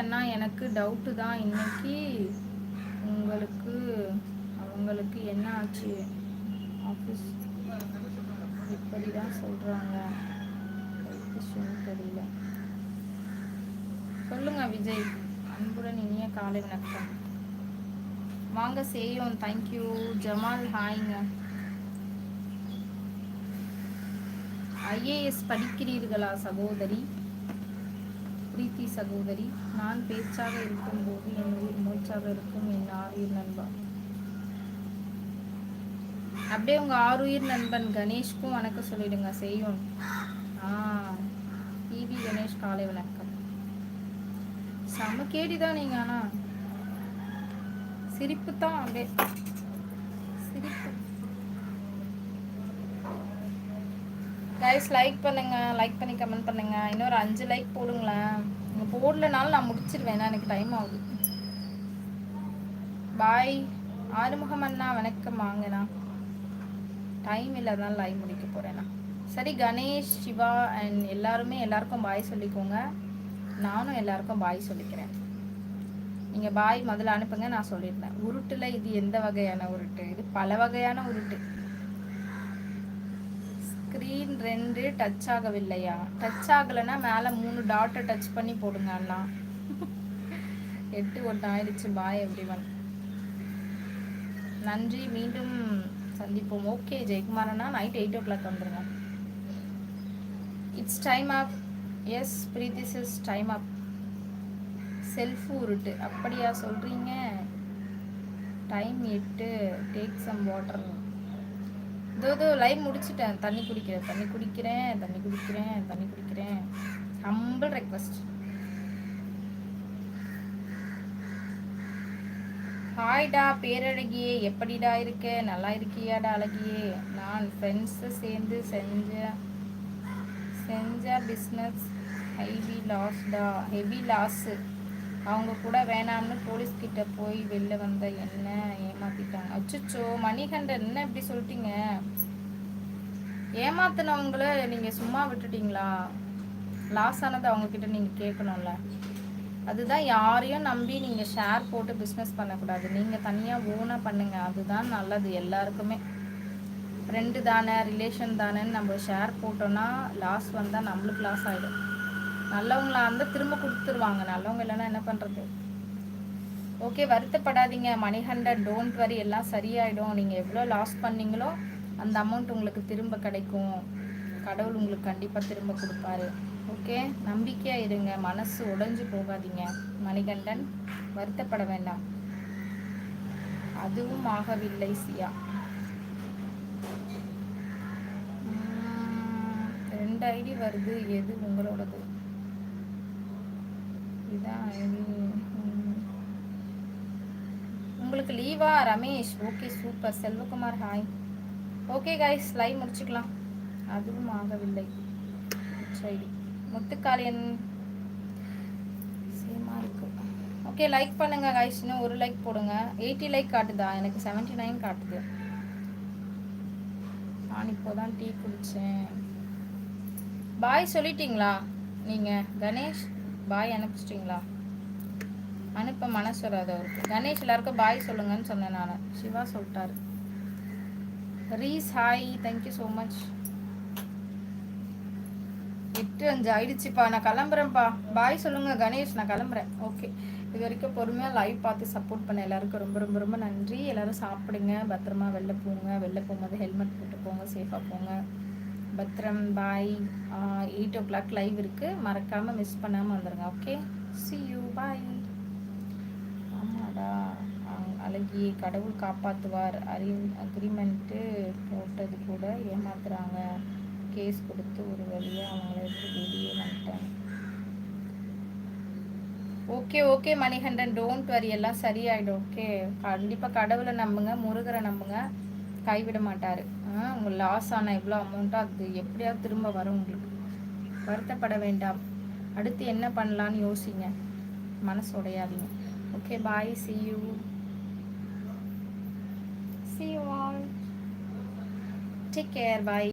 அண்ணா எனக்கு டவுட்டு தான். இன்னைக்கு உங்களுக்கு அவங்களுக்கு என்ன ஆச்சு? ஆஃபீஸ் இப்படி தான் சொல்கிறாங்க தெரியல. சொல்லுங்க விஜய். அன்புடன் இனிய காலை வணக்கம். வாங்க செய்யும் தேங்க்யூ ஜமால் ஹாய்ங்க. ஐஏஎஸ் படிக்கிறீர்களா சகோதரி? பிரீத்தி சகோதரி நான் பேச்சாக இருக்கும்போது என் உயிர் மூச்சாக இருக்கும் என் ஆறுயிர் நண்பா. அப்படியே உங்க ஆறுயிர் நண்பன் கணேஷ்க்கும் வணக்கம் சொல்லிடுங்க செய்யும் ஆ டிவி கணேஷ் காலை வணக்கம். செம கேடிதான் நீங்க ஆனா. சிரிப்பு தான் அப்படியே சிரிப்பு கைஸ் லைக் பண்ணுங்க லைக் பண்ணி கமெண்ட் பண்ணுங்க. இன்னொரு அஞ்சு லைக் போடுங்களேன். நீங்க போடலனாலும் நான் முடிச்சிருவேன். ஏன்னா எனக்கு டைம் ஆகுது. பாய் ஆறுமுகம் அண்ணா வணக்கம். வாங்கண்ணா டைம் இல்லாதனால லைவ் முடிக்க போகிறேண்ணா சரி கணேஷ் சிவா அண்ட் எல்லாருமே எல்லாருக்கும் பாய் சொல்லிக்கோங்க. நானும் எல்லாருக்கும் பாய் சொல்லிக்கிறேன். நீங்கள் பாய் முதல்ல அனுப்புங்க நான் சொல்லியிருந்தேன் உருட்டில் இது எந்த வகையான உருட்டு? இது பல வகையான உருட்டு. ஸ்க்ரீன் ரெண்டு டச் ஆகவில்லையா? டச் ஆகலைன்னா மேலே மூணு டாட்டை டச் பண்ணி போடுங்க அண்ணா. எட்டு ஒன்று ஆயிடுச்சு. பாய் எவ்ரிவன் நன்றி. மீண்டும் சந்திப்போம். ஓகே ஜெயக்குமார் அண்ணா நைட் எயிட் ஓ கிளாக் வந்துருங்க. இட்ஸ் டைம் ஆஃப் எஸ் பிரீத்திஸ் இஸ் டைம் ஆஃப் செல்ஃப் உருட்டு. அப்படியா சொல்கிறீங்க டைம் எட்டு. டேக் சம் வாட்டர் இதோ இதோ லைவ் முடிச்சிட்டேன். தண்ணி குடிக்கிறேன் தண்ணி குடிக்கிறேன் தண்ணி குடிக்கிறேன் தண்ணி குடிக்கிறேன். ஹம்பிள் ரெக்வஸ்ட் ஹாய்டா பேரழகியே எப்படிடா இருக்க? நல்லா இருக்கியாடா அழகியே? நான் ஃப்ரெண்ட்ஸு சேர்ந்து செஞ்ச செஞ்ச பிஸ்னஸ் ஹெவி லாஸ்டா ஹெவி லாஸு அவங்க கூட வேணாம்னு போலீஸ் கிட்ட போய் வெளில வந்த என்ன ஏமாத்திட்டாங்க? அச்சுச்சோ மணிகண்டன் என்ன இப்படி சொல்லிட்டீங்க? ஏமாத்தினவங்கள நீங்க சும்மா விட்டுட்டீங்களா? லாஸ் ஆனது அவங்க கிட்ட நீங்க கேட்கணும்ல. அதுதான் யாரையும் நம்பி நீங்க ஷேர் போட்டு பிஸ்னஸ் பண்ணக்கூடாது. நீங்க தனியா ஓனா பண்ணுங்க. அதுதான் நல்லது எல்லாருக்குமே. ஃப்ரெண்டு தானே ரிலேஷன் தானேன்னு நம்ம ஷேர் போட்டோம்னா லாஸ் வந்தால் நம்மளுக்கு லாஸ் ஆகிடும் நல்லவங்களா இருந்தால் திரும்ப கொடுத்துருவாங்க. நல்லவங்க இல்லைன்னா என்ன பண்ணுறது ஓகே வருத்தப்படாதீங்க. மணிகண்டன் டோன்ட் வரி எல்லாம் சரியாயிடும். நீங்கள் எவ்வளோ லாஸ் பண்ணீங்களோ அந்த அமௌண்ட் உங்களுக்கு திரும்ப கிடைக்கும். கடவுள் உங்களுக்கு கண்டிப்பாக திரும்ப கொடுப்பாரு. ஓகே நம்பிக்கையாக இருங்க. மனசு உடைஞ்சு போகாதீங்க. மணிகண்டன் வருத்தப்பட வேண்டாம். அதுவும் ஆகவில்லை சியா. ரெண்டு ஐடி வருது. எது உங்களோடது? இதான் இது உங்களுக்கு லீவா Ramesh okay super Selvakumar hi okay guys live முடிச்சுக்கலாம். அதுவும் ஆகவில்லை. சரி முத்துக்காளியன். சேமா இருக்கு. ஓகே லைக் பண்ணுங்க கைஸ் இன்னும் ஒரு லைக் போடுங்க. எயிட்டி லைக் காட்டுதா? எனக்கு செவன்ட்டி நைன் காட்டுது. நான் இப்போதான் டீ குடித்தேன் பாய் சொல்லிட்டீங்களா? நீங்கள் கணேஷ்? பாய் அனுப்பிச்சிட்டிங்களா? அனுப்ப மனசு வராது அவருக்கு. கணேஷ் எல்லாருக்கும் பாய் சொல்லுங்கன்னு சொன்னேன் நான். சிவா சொல்லிட்டாரு. Raise hi. Thank you so much எட்டு அஞ்சு ஆயிடுச்சுப்பா. நான் கிளம்புறேன்ப்பா. பாய் சொல்லுங்க கணேஷ். நான் கிளம்புறேன். ஓகே இது வரைக்கும் பொறுமையாக லைவ் பார்த்து சப்போர்ட் பண்ண எல்லாருக்கும் ரொம்ப ரொம்ப ரொம்ப நன்றி. எல்லாரும் சாப்பிடுங்க. பத்திரமா வெளில போங்க. வெளில போகும்போது ஹெல்மெட் போட்டு போங்க. சேஃபாக போங்க. பத்ரம் bye eight o'clock live இருக்குது மறக்காமல் மிஸ் பண்ணாமல் வந்துடுங்க ஓகே சி யூ பாய் ஆமாடா. அழகி கடவுள் காப்பாற்றுவார் அறி அக்ரிமெண்ட்டு போட்டது கூட ஏமாத்துறாங்க. கேஸ் கொடுத்து ஒரு வழியாக அவங்கள வெளியே வந்துட்டேன். Okay okay Manikandan. Don't worry எல்லாம் சரியாயிடும் ஓகே கண்டிப்பாக கடவுளை நம்புங்க முருகரை நம்புங்க. கைவிட மாட்டார். உங்கள் லாஸ் ஆன எவ்வளோ அமௌண்ட்டோ அது எப்படியாவது திரும்ப வரும் உங்களுக்கு. வருத்தப்பட வேண்டாம். அடுத்து என்ன பண்ணலான்னு யோசிங்க. மனசு உடையாதீங்க. Okay bye see you see you all take care bye